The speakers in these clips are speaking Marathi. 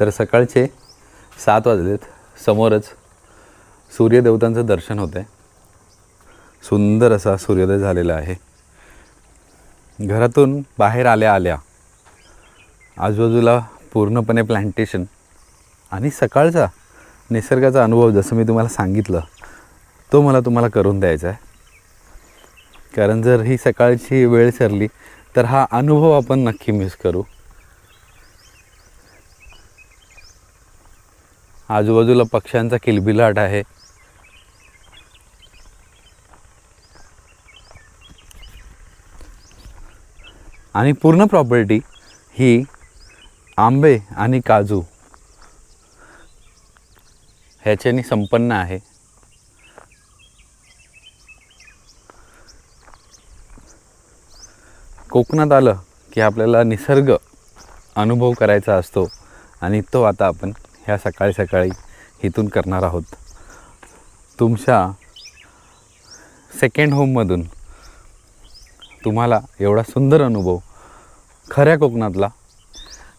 तर सकाळचे सात वाजलेत. समोरच सूर्यदेवतांचं दर्शन होतं आहे सुंदर असा सूर्योदय झालेला आहे. घरातून बाहेर आल्या आल्या आजूबाजूला पूर्णपणे प्लांटेशन आणि सकाळचा निसर्गाचा अनुभव जसं मी तुम्हाला सांगितलं तो मला तुम्हाला करून द्यायचा आहे. कारण जर ही सकाळची वेळ सरली तर हा अनुभव आपण नक्की मिस करू. आजूबाजूला पक्ष्यांचा किलबिलाट आहे. आणि पूर्ण प्रॉपर्टी ही आंबे आणि काजू ह्याच्याने संपन्न आहे. कोकणात आलं की आपल्याला निसर्ग अनुभव करायचा असतो आणि तो आता आपण ह्या सकाळी सकाळी इथून करणार आहोत. तुमच्या सेकंड होममधून तुम्हाला एवढा सुंदर अनुभव खऱ्या कोकणातला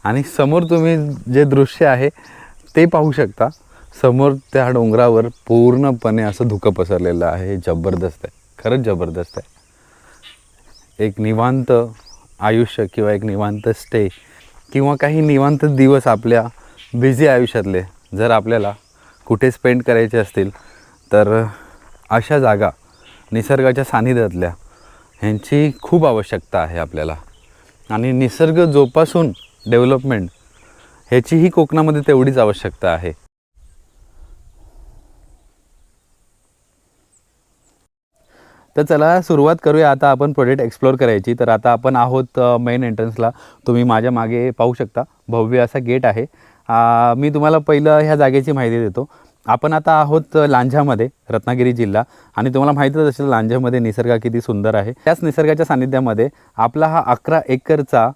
आणि समोर तुम्ही जे दृश्य आहे ते पाहू शकता. समोर त्या डोंगरावर पूर्णपणे असं धुकं पसरलेलं आहे. जबरदस्त आहे. खरंच जबरदस्त आहे. एक निवांत आयुष्य किंवा एक निवांत स्टे किंवा काही निवांत दिवस आपल्या बिझी आयुष्यातले. जर आपल्याला कुठे स्पेंड करायचे असतील तर अशा जागा निसर्गाच्या सानिध्यातल्या ह्यांची खूप आवश्यकता आहे आपल्याला. आणि निसर्ग जोपासून डेव्हलपमेंट ह्याचीही कोकणामध्ये तेवढीच आवश्यकता आहे. तर चला सुरुवात करूया. आता आपण प्रोजेक्ट एक्सप्लोअर करायची. तर आता आपण आहोत मेन एंट्रन्सला तुम्ही माझ्या मागे पाहू शकता. भव्य असा गेट आहे. मी तुम्हाला पहिलं ह्या जागेची माहिती देतो. आपण आता आहोत लांझ्यामध्ये रत्नागिरी जिल्हा. आणि तुम्हाला माहितीच असेल लांझ्यामध्ये निसर्ग किती सुंदर आहे. त्याच निसर्गाच्या सानिध्यामध्ये आपला हा अकरा एकरचा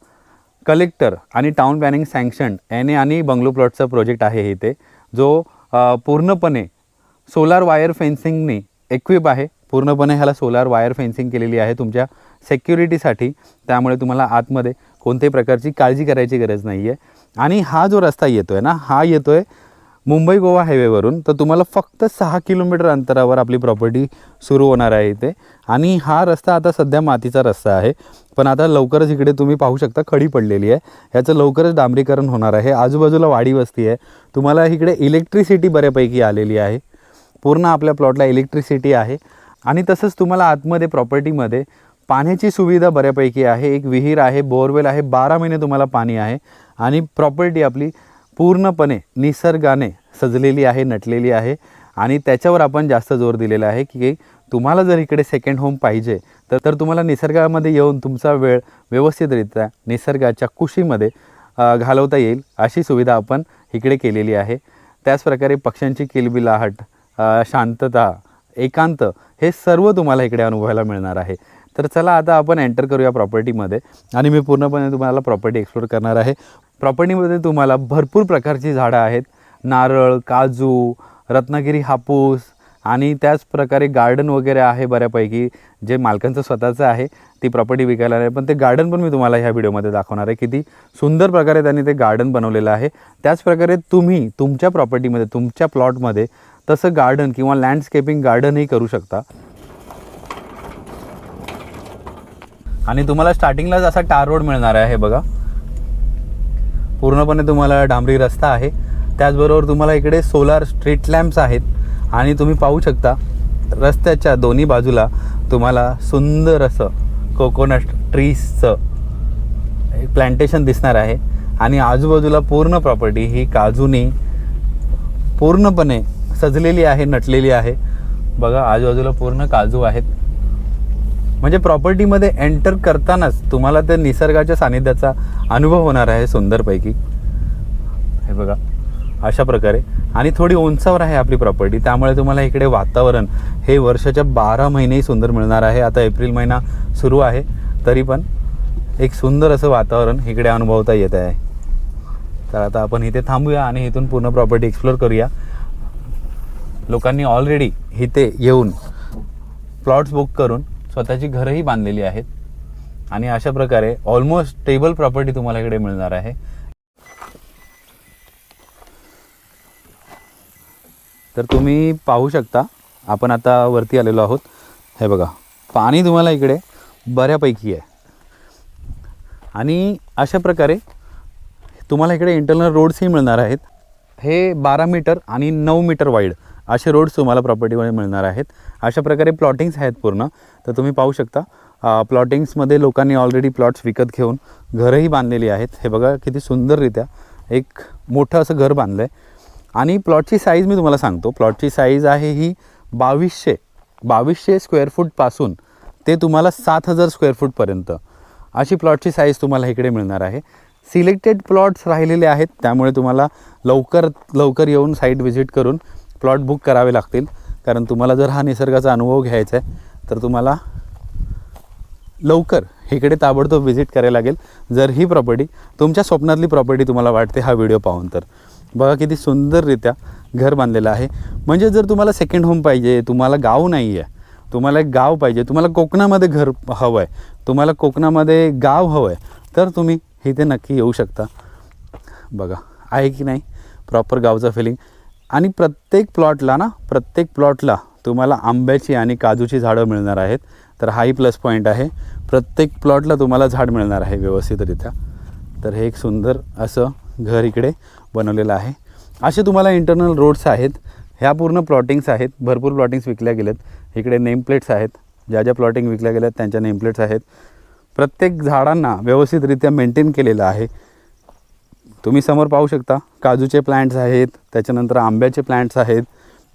कलेक्टर आणि town planning sanction N A आणि बंगलो प्लॉटचा प्रोजेक्ट आहे इथे. जो पूर्णपणे सोलार वायर फेन्सिंगने इक्विप आहे. पूर्णपणे ह्याला सोलार वायर फेन्सिंग केलेली आहे तुमच्या सेक्युरिटीसाठी त्यामुळे तुम्हाला आतमध्ये कोणत्याही प्रकारची काळजी करायची गरज नाही आहे आणि हा जो रस्ता येतो आहे ना हा येतो आहे मुंबई गोवा हायवेवरून. तर तुम्हाला फक्त सहा किलोमीटर अंतरावर आपली प्रॉपर्टी सुरू होणार आहे इथे. आणि हा रस्ता आता सध्या मातीचा रस्ता आहे. पण आता लवकरच इकडे तुम्ही पाहू शकता खडी पडलेली आहे. ह्याचं लवकरच डांबरीकरण होणार आहे. आजूबाजूला वाडी वस्ती आहे. तुम्हाला इकडे इलेक्ट्रिसिटी बऱ्यापैकी आलेली आहे. पूर्ण आपल्या प्लॉटला इलेक्ट्रिसिटी आहे. आणि तसंच तुम्हाला आतमध्ये प्रॉपर्टीमध्ये पाण्याची सुविधा बऱ्यापैकी आहे. एक विहीर आहे बोरवेल आहे. बारा महिने तुम्हाला पाणी आहे. आणि प्रॉपर्टी आपली पूर्णपणे निसर्गाने सजलेली आहे नटलेली आहे. आणि त्याच्यावर आपण जास्त जोर दिलेला आहे की तुम्हाला जर इकडे सेकंड होम पाहिजे तर तर तुम्हाला निसर्गामध्ये येऊन तुमचा वेळ व्यवस्थितरित्या निसर्गाच्या कुशीमध्ये घालवता येईल अशी सुविधा आपण इकडे केलेली आहे. त्याचप्रकारे पक्ष्यांची किलबिलाहट शांतता एकांत हे सर्व तुम्हाला इकडे अनुभवायला मिळणार आहे. तर चला आता आपण एंटर करूया प्रॉपर्टीमध्ये आणि मी पूर्णपणे तुम्हाला प्रॉपर्टी एक्सप्लोर करणार आहे. प्रॉपर्टीमध्ये तुम्हाला भरपूर प्रकारची झाडं आहेत. नारळ काजू रत्नागिरी हापूस आणि त्याच प्रकारे गार्डन वगैरे आहे बऱ्यापैकी. जे मालकांचं स्वतःचं आहे ती प्रॉपर्टी विकायला आहे. पण ते गार्डन पण मी तुम्हाला ह्या व्हिडिओमध्ये दाखवणार आहे. किती सुंदर प्रकारे त्यांनी ते गार्डन बनवलेलं आहे. त्याचप्रकारे तुम्ही तुमच्या प्रॉपर्टीमध्ये तुमच्या प्लॉटमध्ये तसं गार्डन किंवा लँडस्केपिंग गार्डनही करू शकता. आणि तुम्हाला स्टार्टिंगलाच असा टार रोड मिळणार आहे बघा. पूर्णपणे तुम्हाला डांबरी रस्ता आहे. त्याचबरोबर तुम्हाला इकडे सोलार स्ट्रीट लॅम्प्स आहेत. आणि तुम्ही पाहू शकता रस्त्याच्या दोन्ही बाजूला तुम्हाला सुंदर असं कोकोनट ट्रीजचं एक दिसणार आहे. आणि आजूबाजूला पूर्ण प्रॉपर्टी ही काजूनी पूर्णपणे सजलेली आहे नटलेली आहे. बघा आजूबाजूला पूर्ण काजू आहेत. म्हणजे प्रॉपर्टीमध्ये एंटर करतानाच तुम्हाला त्या निसर्गाच्या सानिध्याचा अनुभव होणार आहे सुंदरपैकी. हे बघा अशा प्रकारे. आणि थोडी उंचावर आहे आपली प्रॉपर्टी त्यामुळे तुम्हाला इकडे वातावरण हे वर्षाच्या बारा महिनेही सुंदर मिळणार आहे. आता एप्रिल महिना सुरू आहे तरी पण एक सुंदर असं वातावरण इकडे अनुभवता येत आहे. तर आता आपण इथे थांबूया आणि इथून पूर्ण प्रॉपर्टी एक्सप्लोर करूया. लोकांनी ऑलरेडी इथे येऊन प्लॉट्स बुक करून स्वतःची घरंही बांधलेली आहेत. आणि अशा प्रकारे ऑलमोस्ट टेबल प्रॉपर्टी तुम्हाला इकडे मिळणार आहे. तर तुम्ही पाहू शकता आपण आता वरती आलेलो आहोत. हे बघा पाणी तुम्हाला इकडे बऱ्यापैकी आहे. आणि अशा प्रकारे तुम्हाला इकडे इंटरनल रोड्सही मिळणार आहेत. हे बारा मीटर आणि नऊ मीटर वाईड असे रोड्स तुम्हाला प्रॉपर्टीमध्ये मिळणार आहेत. अशा प्रकारे प्लॉटिंग्स आहेत पूर्ण. तर तुम्ही पाहू शकता प्लॉटिंग्समध्ये लोकांनी ऑलरेडी प्लॉट्स विकत घेऊन घरंही बांधलेली आहेत. हे बघा किती सुंदररित्या एक मोठं असं घर बांधलं आहे आणि प्लॉटची साईज मी तुम्हाला सांगतो. प्लॉटची साईज आहे ही बावीसशे बावीसशे स्क्वेअर फूटपासून ते तुम्हाला सात हजार स्क्वेअर फूटपर्यंत अशी प्लॉटची साईज तुम्हाला इकडे मिळणार आहे. सिलेक्टेड प्लॉट्स राहिलेले आहेत त्यामुळे तुम्हाला लवकर लवकर येऊन साईट व्हिजिट करून प्लॉट बुक करावे लागतील. कारण तुम्हाला जर हा निसर्गाचा अनुभव घ्यायचा आहे तर तुम्हाला लवकर इकडे ताबडतोब व्हिजिट करायला लागेल. जर ही प्रॉपर्टी तुमच्या स्वप्नातली प्रॉपर्टी तुम्हाला वाटते हा व्हिडिओ पाहून तर. बघा किती सुंदररित्या घर बांधलेलं आहे. म्हणजे जर तुम्हाला सेकंड होम पाहिजे तुम्हाला गाव नाही आहे तुम्हाला एक गाव पाहिजे तुम्हाला कोकणामध्ये घर हवं आहे तुम्हाला कोकणामध्ये गाव हवं आहे तर तुम्ही इथे नक्की येऊ शकता. बघा आहे की नाही? प्रॉपर गावचं फिलिंग आणि प्रत्येक प्लॉटला ना प्रत्येक प्लॉटला तुम्हाला आंब्याची आणि काजूची झाडं मिळणार आहेत. तर हाही प्लस पॉईंट आहे. प्रत्येक प्लॉटला तुम्हाला झाड मिळणार आहे व्यवस्थितरित्या. तर हे एक सुंदर असं घर इकडे बनवलेलं आहे. असे तुम्हाला इंटरनल रोड्स आहेत. ह्या पूर्ण प्लॉटिंग्स आहेत. भरपूर प्लॉटिंग्स विकल्या गेलेत. इकडे नेम प्लेट्स आहेत. ज्या ज्या प्लॉटिंग विकल्या गेल्यात त्यांच्या नेम प्लेट्स आहेत. प्रत्येक झाडांना व्यवस्थितरित्या मेंटेन केलेलं आहे. तुम्ही समोर पाहू शकता काजूचे प्लांट्स आहेत त्याच्यानंतर आंब्याचे प्लांट्स आहेत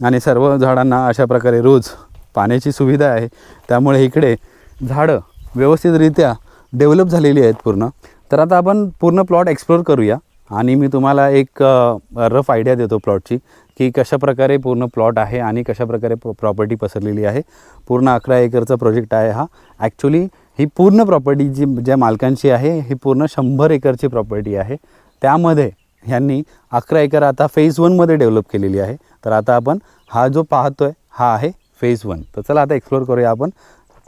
आणि सर्व झाडांना अशा प्रकारे रोज पाण्याची सुविधा आहे. त्यामुळे इकडे झाडं व्यवस्थितरित्या डेव्हलप झालेली आहेत पूर्ण. तर आता आपण पूर्ण प्लॉट एक्सप्लोर करूया. आणि मी तुम्हाला एक रफ आयडिया देतो प्लॉटची की कशा प्रकारे पूर्ण प्लॉट आहे आणि कशाप्रकारे प्रॉपर्टी पसरलेली आहे. पूर्ण अकरा एकरचा प्रोजेक्ट आहे हा. ॲक्च्युली ही पूर्ण प्रॉपर्टी जी ज्या मालकांची आहे ही पूर्ण शंभर एकरची प्रॉपर्टी आहे. त्यामध्ये ह्यांनी अकरा एकर आता फेज वनमध्ये डेव्हलप केलेली आहे. तर आता आपण हा जो पाहतो आहे हा आहे फेज वन तर चला आता एक्सप्लोर करूया आपण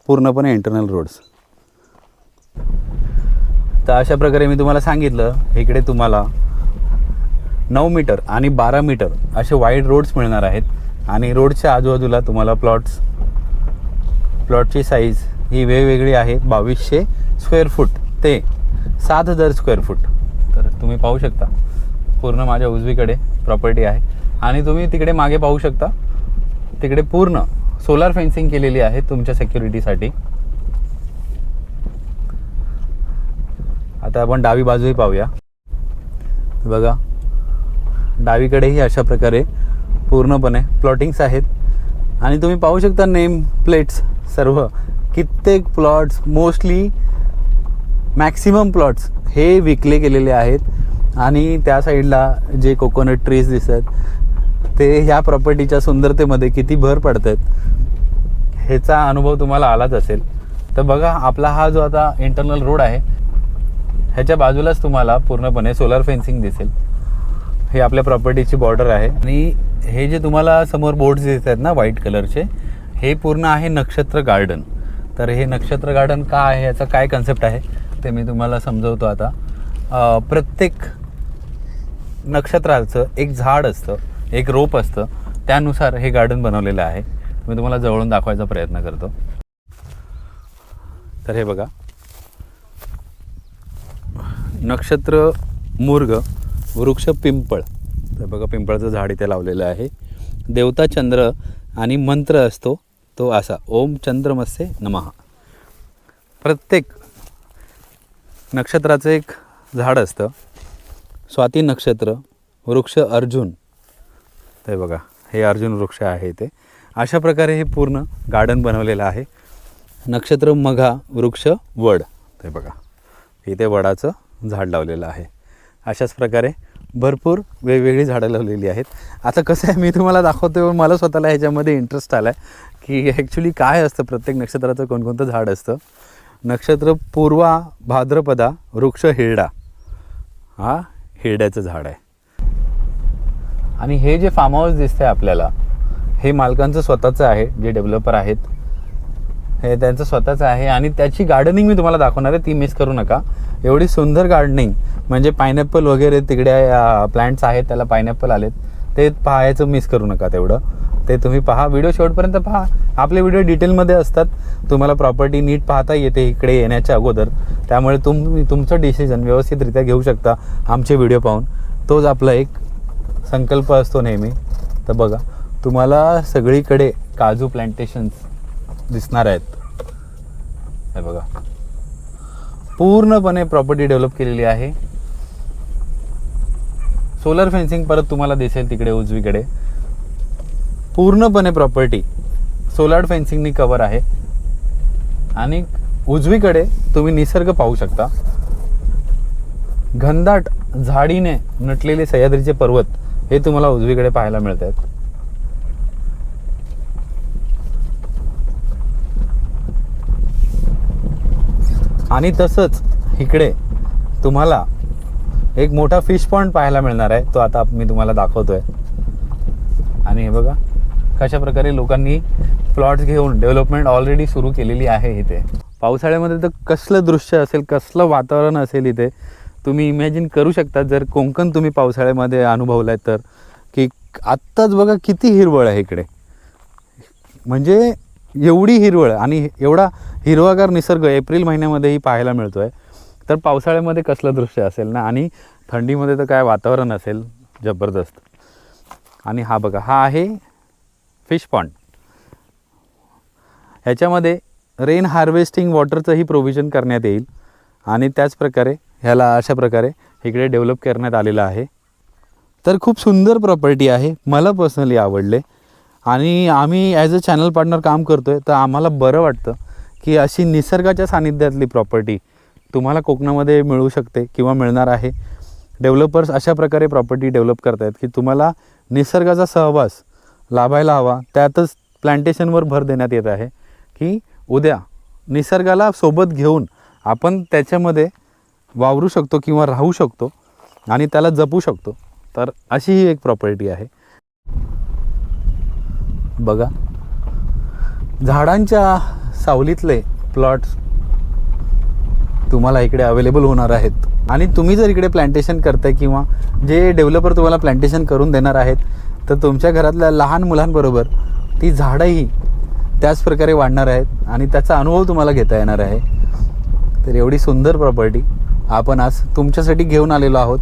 पूर्णपणे इंटरनल रोड्स तर अशा प्रकारे मी तुम्हाला सांगितलं इकडे तुम्हाला नऊ मीटर आणि बारा मीटर असे वाईड रोड्स मिळणार आहेत. आणि रोडच्या आजूबाजूला तुम्हाला प्लॉट्स प्लॉटची साईज ही वेगवेगळी आहे. बावीसशे स्क्वेअर फूट ते सात हजार स्क्वेअर फूट तर तुम्ही पाहू शकता पूर्ण माझ्या उजवीकडे प्रॉपर्टी आहे. आणि तुम्ही तिकडे मागे पाहू शकता तिकडे पूर्ण सोलार फेन्सिंग केलेली आहे तुमच्या सेक्युरिटीसाठी आता आपण डावी बाजूही पाहूया. बघा. डावीकडेही अशा प्रकारे पूर्णपणे प्लॉटिंग्स आहेत. आणि तुम्ही पाहू शकता नेम प्लेट्स सर्व. कित्येक प्लॉट्स मोस्टली मॅक्सिमम प्लॉट्स हे विकले गेलेले आहेत. आणि त्या साईडला जे कोकोनट ट्रीज दिसत ते ह्या प्रॉपर्टीच्या सुंदरतेमध्ये किती भर पडत आहेत ह्याचा अनुभव तुम्हाला आलाच असेल. तर बघा आपला हा जो आता इंटरनल रोड आहे ह्याच्या बाजूलाच तुम्हाला पूर्णपणे सोलर फेन्सिंग दिसेल. हे आपल्या प्रॉपर्टीची बॉर्डर आहे. आणि हे जे तुम्हाला समोर बोर्ड्स दिसत आहेत ना व्हाईट कलरचे हे पूर्ण आहे नक्षत्र गार्डन तर हे नक्षत्र गार्डन का आहे याचा काय कन्सेप्ट आहे ते मी तुम्हाला समजवतो आता. प्रत्येक नक्षत्राचं एक झाड असतं. एक रोप असतं. त्यानुसार हे गार्डन बनवलेलं आहे. मी तुम्हाला जवळून दाखवायचा प्रयत्न करतो. तर हे बघा. नक्षत्र मुर्ग वृक्ष पिंपळ. तर बघा पिंपळाचं झाड इथे लावलेलं आहे. देवता चंद्र आणि मंत्र असतो तो असा. ओम चंद्रमस्ये नमः. प्रत्येक नक्षत्राचं एक झाड असतं. स्वाती नक्षत्र वृक्ष अर्जुन. ते बघा. हे अर्जुन वृक्ष आहे इथे. अशा प्रकारे हे पूर्ण गार्डन बनवलेलं आहे. नक्षत्र मघा वृक्ष वड. ते बघा. इथे वडाचं झाड लावलेलं आहे. अशाच प्रकारे भरपूर वेगवेगळी झाडं लावलेली आहेत. आता कसं आहे मी तुम्हाला दाखवतो मला स्वतःला ह्याच्यामध्ये इंटरेस्ट आला आहे की ॲक्च्युली काय असतं? प्रत्येक नक्षत्राचं कोणकोणतं झाड असतं? नक्षत्र पूर्वा भाद्रपदा वृक्ष हिरडा. हा हिरड्याचं झाड आहे. आणि हे जे फार्म हाऊस दिसतंय आपल्याला हे मालकांचं स्वतःचं आहे जे डेव्हलपर आहेत. हे त्यांचं स्वतःचं आहे आणि त्याची गार्डनिंग मी तुम्हाला दाखवणार आहे ती मिस करू नका. एवढी सुंदर गार्डनिंग म्हणजे पायनॅपल वगैरे तिकडे प्लांट्स आहेत त्याला पायनॅपल आलेत. ते पाहायचं मिस करू नका तेवढं. ते तुम्ही पहा व्हिडिओ शेवटपर्यंत पहा. आपले व्हिडिओ डिटेलमध्ये असतात. तुम्हाला प्रॉपर्टी नीट पाहता येते इकडे येण्याच्या अगोदर. त्यामुळे तुम्ही तुमचं डिसिजन व्यवस्थितरित्या घेऊ शकता आमचे व्हिडिओ पाहून. तोच आपला एक संकल्प असतो नेहमी. तर बघा तुम्हाला सगळीकडे काजू प्लांटेशन्स दिसणार आहेत. हे बघा. पूर्णपणे प्रॉपर्टी डेव्हलप केलेली आहे. सोलर फेन्सिंग परत तुम्हाला दिसेल तिकडे उजवीकडे. पूर्णपणे प्रॉपर्टी सोलार फेन्सिंगनी कवर आहे. आणि उजवीकडे तुम्ही निसर्ग पाहू शकता. घनदाट झाडीने नटलेले सह्याद्रीचे पर्वत. हे तुम्हाला उजवीकडे पाहायला मिळत आहेत आणि तसंच इकडे तुम्हाला एक मोठा फिश पॉइंट पाहायला मिळणार आहे. तो आता मी तुम्हाला दाखवतोय. आणि हे बघा कशा प्रकारे लोकांनी प्लॉट्स घेऊन डेव्हलपमेंट ऑलरेडी सुरू केलेली आहे इथे. पावसाळ्यामध्ये तर कसलं दृश्य असेल कसलं वातावरण असेल इथे तुम्ही इमॅजिन करू शकता जर कोकण तुम्ही पावसाळ्यामध्ये अनुभवलाय तर. की आत्ताच बघा किती हिरवळ आहे इकडे. म्हणजे एवढी हिरवळ आणि एवढा हिरवागार निसर्ग एप्रिल महिन्यामध्येही पाहायला मिळतो आहे तर पावसाळ्यामध्ये कसलं दृश्य असेल ना? आणि थंडीमध्ये तर काय वातावरण असेल? जबरदस्त. आणि हा बघा हा आहे फिश पॉन्ड ह्याच्यामध्ये रेन हार्वेस्टिंग वॉटरचंही प्रोव्हिजन करण्यात येईल. आणि त्याचप्रकारे ह्याला अशा प्रकारे इकडे डेव्हलप करण्यात आलेलं आहे. तर खूप सुंदर प्रॉपर्टी आहे. मला पर्सनली आवडले. आणि आम्ही ॲज अ चॅनल पार्टनर काम करतो आहे तर आम्हाला बरं वाटतं की अशी निसर्गाच्या सानिध्यातली प्रॉपर्टी तुम्हाला कोकणामध्ये मिळू शकते किंवा मिळणार आहे. डेव्हलपर्स अशा प्रकारे प्रॉपर्टी डेव्हलप करतायत की तुम्हाला निसर्गाचा सहवास लाभायला हवा. त्यातच प्लांटेशनवर भर देण्यात येत आहे की उद्या निसर्गाला सोबत घेऊन आपण त्याच्यामध्ये वावरू शकतो किंवा राहू शकतो आणि त्याला जपू शकतो. तर अशी ही एक प्रॉपर्टी आहे. बघा. झाडांच्या सावलीतले प्लॉट्स तुम्हाला इकडे अवेलेबल होणार आहेत. आणि तुम्ही जर इकडे प्लांटेशन करताय किंवा जे डेव्हलपर तुम्हाला प्लांटेशन करून देणार आहेत तर तुमच्या घरातल्या लहान मुलांबरोबर ती झाडंही त्याच प्रकारे वाढणार आहेत आणि त्याचा अनुभव तुम्हाला घेता येणार आहे. तर एवढी सुंदर प्रॉपर्टी आपण आज तुमच्यासाठी घेऊन आलेलो आहोत.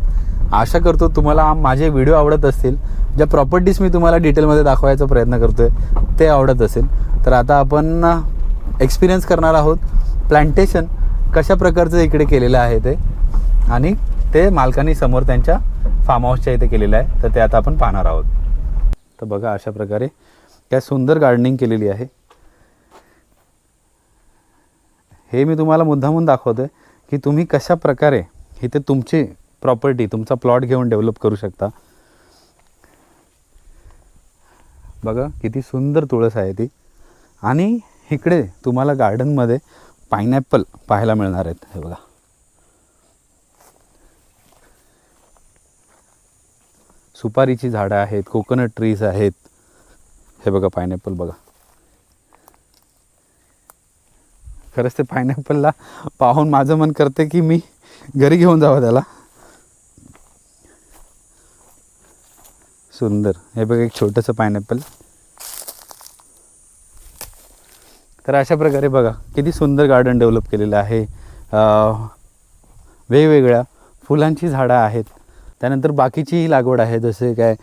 आशा करतो तुम्हाला माझे व्हिडिओ आवडत असतील. ज्या प्रॉपर्टीज मी तुम्हाला डिटेलमध्ये दाखवायचा प्रयत्न करतो आहे ते आवडत असेल. तर आता आपण एक्सपिरियन्स करणार आहोत. प्लांटेशन कशा प्रकारचं इकडे केलेलं आहे ते. आणि ते मालकांनी समोर त्यांच्या फार्म हाऊसच्या इथे केलेलं आहे. तर ते आता आपण पाहणार आहोत. तर बघा अशा प्रकारे त्या सुंदर गार्डनिंग केलेली आहे. हे मी तुम्हाला मुद्दामून दाखवतो आहे की तुम्ही कशा प्रकारे इथे तुमची प्रॉपर्टी तुमचा प्लॉट घेऊन डेव्हलप करू शकता. बघा किती सुंदर तुळस आहे ती. आणि इकडे तुम्हाला गार्डनमध्ये पायनॅपल पाहायला मिळणार आहेत. हे बघा. सुपारीची झाडं आहेत कोकोनट ट्रीज आहेत. हे बघा पायनॅपल बघा. खरंच ते पायनॅपलला पाहून माझं मन करते की मी घरी घेऊन जावं त्याला. सुंदर. हे बघा एक छोटंसं पायनॅपल तर अशा प्रकारे बघा किती सुंदर गार्डन डेव्हलप केलेलं आहे. वेगवेगळ्या फुलांची झाडं आहेत. त्यानंतर बाकीचीही लागवड आहे जसे काय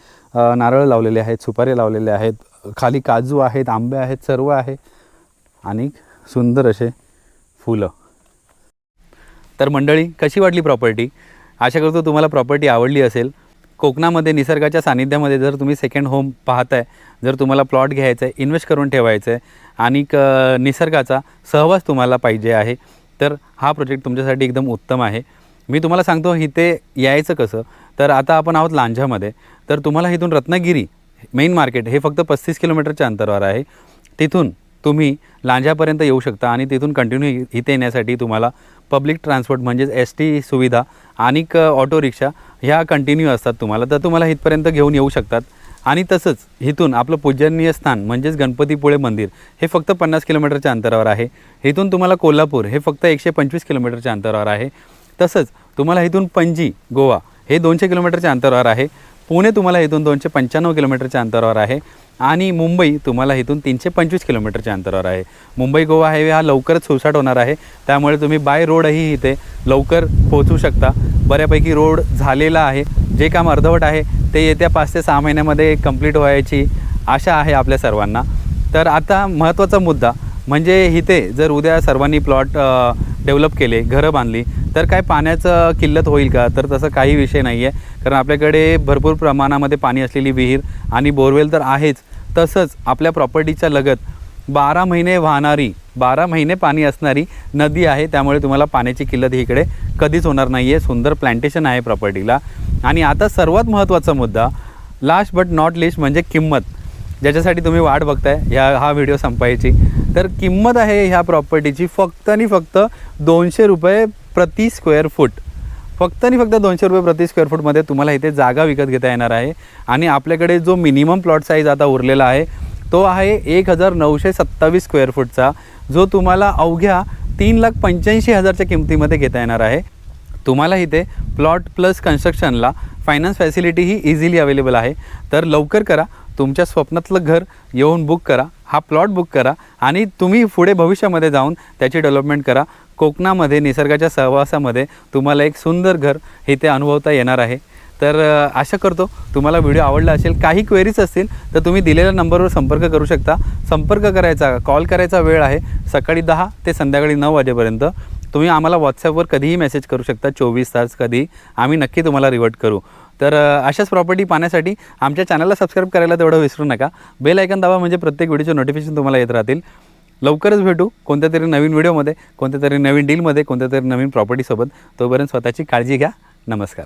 नारळ लावलेले आहेत सुपारी लावलेले आहेत खाली काजू आहेत आंबे आहेत सर्व आहे. आणि सुंदर असे फुलं. तर मंडळी कशी वाटली प्रॉपर्टी? आशा करतो तुम्हाला प्रॉपर्टी आवडली असेल. कोकणामध्ये निसर्गाच्या सानिध्यामध्ये जर तुम्ही सेकंड होम पाहताय जर तुम्हाला प्लॉट घ्यायचा आहे इन्व्हेस्ट करून ठेवायचं आहे आणि क निसर्गाचा सहवास तुम्हाला पाहिजे आहे तर हा प्रोजेक्ट तुमच्यासाठी एकदम उत्तम आहे. मी तुम्हाला सांगतो इथे यायचं कसं? तर आता आपण आहोत लांजामध्ये. तर तुम्हाला इथून रत्नागिरी मेन मार्केट हे फक्त पस्तीस किलोमीटरच्या अंतरावर आहे. तिथून तुम्ही लांजापर्यंत येऊ शकता आणि तिथून कंटिन्यू इथे येण्यासाठी तुम्हाला पब्लिक ट्रान्सपोर्ट म्हणजेच एस टी सुविधा आणि ऑटो रिक्षा ह्या कंटिन्यू असतात तुम्हाला. तर तुम्हाला इथपर्यंत घेऊन येऊ शकतात. आणि तसंच इथून आपलं पूजनीय स्थान म्हणजेच गणपतीपुळे मंदिर हे फक्त पन्नास किलोमीटरच्या अंतरावर आहे. इथून तुम्हाला कोल्हापूर हे फक्त एकशे पंचवीस किलोमीटरच्या अंतरावर आहे. तसंच तुम्हाला इथून पणजी गोवा हे दोनशे किलोमीटरच्या अंतरावर आहे. पुणे तुम्हाला इथून दोनशे पंच्याण्णव किलोमीटरच्या अंतरावर आहे. आणि मुंबई तुम्हाला इथून तीनशे पंचवीस किलोमीटरच्या अंतरावर आहे. मुंबई गोवा हायवे हा लवकरच सुसाट होणार आहे. त्यामुळे तुम्ही बाय रोडही इथे लवकर पोहोचू शकता. बऱ्यापैकी रोड झालेला आहे. जे काम अर्धवट आहे ते येत्या पाच ते सहा महिन्यामध्ये कंप्लीट व्हायची आशा आहे आपल्या सर्वांना. तर आता महत्त्वाचा मुद्दा म्हणजे इथे जर उद्या सर्वांनी प्लॉट डेव्हलप केले घरं बांधली तर काय पाण्याचं किल्लत होईल का? तर तसं काही विषय नाही आहे कारण आपल्याकडे भरपूर प्रमाणामध्ये पाणी असलेली विहीर आणि बोरवेल तर आहेच. तसंच आपल्या प्रॉपर्टीच्या लगत बारा महिने वाहणारी बारा महिने पाणी असणारी नदी आहे. त्यामुळे तुम्हाला पाण्याची किल्लत ही इकडे कधीच होणार नाही आहे सुंदर प्लॅन्टेशन आहे प्रॉपर्टीला. आणि आता सर्वात महत्त्वाचा मुद्दा लास्ट बट नॉट लिस्ट म्हणजे किंमत. ज्याच्यासाठी तुम्ही वाट बघताय ह्या हा व्हिडिओ संपायची. तर किंमत आहे ह्या प्रॉपर्टीची फक्त आणि फक्त दोनशे रुपये प्रति स्क्वेअर फूट. फक्त आणि फक्त दोनशे रुपये प्रति स्क्वेअर फूटमध्ये तुम्हाला इथे जागा विकत घेता येणार आहे. आणि आपल्याकडे जो मिनिमम प्लॉट साईज आता उरलेला आहे तो आहे एक हजार नऊशे सत्तावीस स्क्वेअर फूटचा जो तुम्हाला अवघ्या तीन लाख पंच्याऐंशी हजारच्या किमतीमध्ये घेता येणार आहे. तुम्हाला इथे प्लॉट प्लस कन्स्ट्रक्शनला फायनान्स फॅसिलिटी ही इझिली अवेलेबल आहे. तर लवकर करा तुमच्या स्वप्नातलं घर येऊन बुक करा हा प्लॉट बुक करा आणि तुम्ही पुढे भविष्यामध्ये जाऊन त्याची डेव्हलपमेंट करा. कोकणामध्ये निसर्गाच्या सहवासामध्ये तुम्हाला एक सुंदर घर इथे अनुभवता येणार आहे. तर आशा करतो तुम्हाला व्हिडिओ आवडला असेल काही क्वेरीज असतील तर तुम्ही दिलेल्या नंबरवर संपर्क करू शकता. संपर्क करायचा कॉल करायचा वेळ आहे सकाळी दहा ते संध्याकाळी नऊ वाजेपर्यंत. तुम्ही आम्हाला व्हॉट्सॲपवर कधीही मेसेज करू शकता चोवीस तास कधी आम्ही नक्की तुम्हाला रिवर्ट करू. तर अशाच प्रॉपर्टी पाहण्यासाठी आमच्या चॅनलला सबस्क्राईब करायला तेवढं विसरू नका. बेल ऐकन दाबा म्हणजे प्रत्येक व्हिडिओचे नोटिफिकेशन तुम्हाला येत राहतील. लवकरच भेटू कोणत्या तरी नवीन व्हिडिओमध्ये कोणत्या तरी नवीन डीलमध्ये कोणत्या तरी नवीन प्रॉपर्टीसोबत. तोपर्यंत स्वतःची काळजी घ्या. नमस्कार.